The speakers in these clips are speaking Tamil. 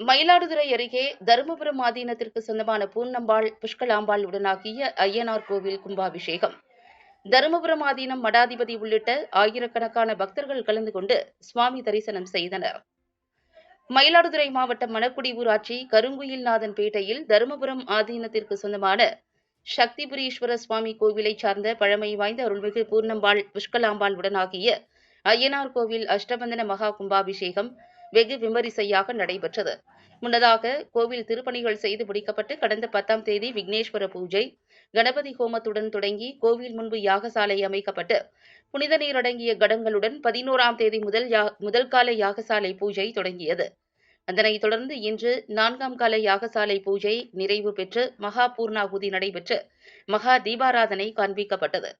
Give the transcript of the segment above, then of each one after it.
மயிலாடுதுறை அருகே தருமபுரம் ஆதீனத்திற்கு சொந்தமான பூர்ணம்பாள் புஷ்கலாம்பாள் உடனாகிய ஐயனார் கோவில் கும்பாபிஷேகம். தருமபுரம் ஆதீனம் மடாதிபதி உள்ளிட்ட ஆயிரக்கணக்கான பக்தர்கள் கலந்து கொண்டு சுவாமி தரிசனம் செய்தனர். மயிலாடுதுறை மாவட்டம் மணக்குடி ஊராட்சி கருங்குயில்நாதன் பேட்டையில் தருமபுரம் ஆதீனத்திற்கு சொந்தமான சக்திபுரீஸ்வர சுவாமி கோவிலை சார்ந்த பழமை வாய்ந்த அருள்மிகு பூர்ணம்பாள் புஷ்கலாம்பாள் உடனாகிய ஐயனார் கோவில் அஷ்டபந்தன மகா கும்பாபிஷேகம் வெகு விமரிசையாக நடைபெற்றது. முன்னதாக கோவில் திருப்பணிகள் செய்து முடிக்கப்பட்டு கடந்த பத்தாம் தேதி விக்னேஸ்வர பூஜை கணபதி ஹோமத்துடன் தொடங்கி கோவில் முன்பு யாகசாலை அமைக்கப்பட்டு புனித நீர் அடங்கிய கடங்களுடன் பதினோராம் தேதி முதல் யா முதல் கால யாகசாலை பூஜை தொடங்கியது. அதனைத் தொடர்ந்து இன்று நான்காம் கால யாகசாலை பூஜை நிறைவு பெற்று மகா பூர்ணாகுதி நடைபெற்று மகா தீபாராதனை காண்பிக்கப்பட்டது.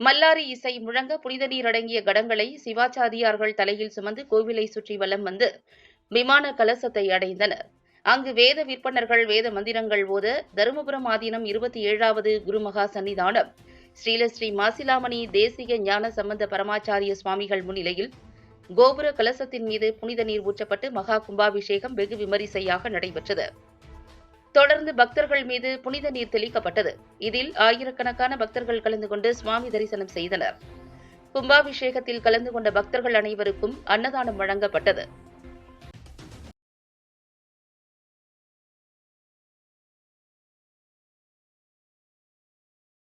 மல்லாரி இசை முழங்க புனித நீர் அடங்கிய கடங்களை சிவாச்சாரியார்கள் தலையில் சுமந்து கோவிலை சுற்றி வலம் வந்து விமான கலசத்தை அடைந்தனர். அங்கு வேத விற்பனர்கள் வேத மந்திரங்கள் ஓத தருமபுரம் ஆதீனம் இருபத்தி ஏழாவது குருமகா சன்னிதானம். ஸ்ரீலஸ்ரீ மாசிலாமணி தேசிய ஞான சம்பந்த பரமாச்சாரிய சுவாமிகள் முன்னிலையில் கோபுர கலசத்தின் மீது புனித நீர் ஊற்றப்பட்டு மகா கும்பாபிஷேகம் வெகு விமரிசையாக நடைபெற்றது. தொடர்ந்து பக்தர்கள் மீது புனித நீர் தெளிக்கப்பட்டது. இதில் ஆயிரக்கணக்கான பக்தர்கள் கலந்து கொண்டு சுவாமி தரிசனம் செய்தனர். கும்பாபிஷேகத்தில் கலந்து கொண்ட பக்தர்கள் அனைவருக்கும் அன்னதானம் வழங்கப்பட்டது.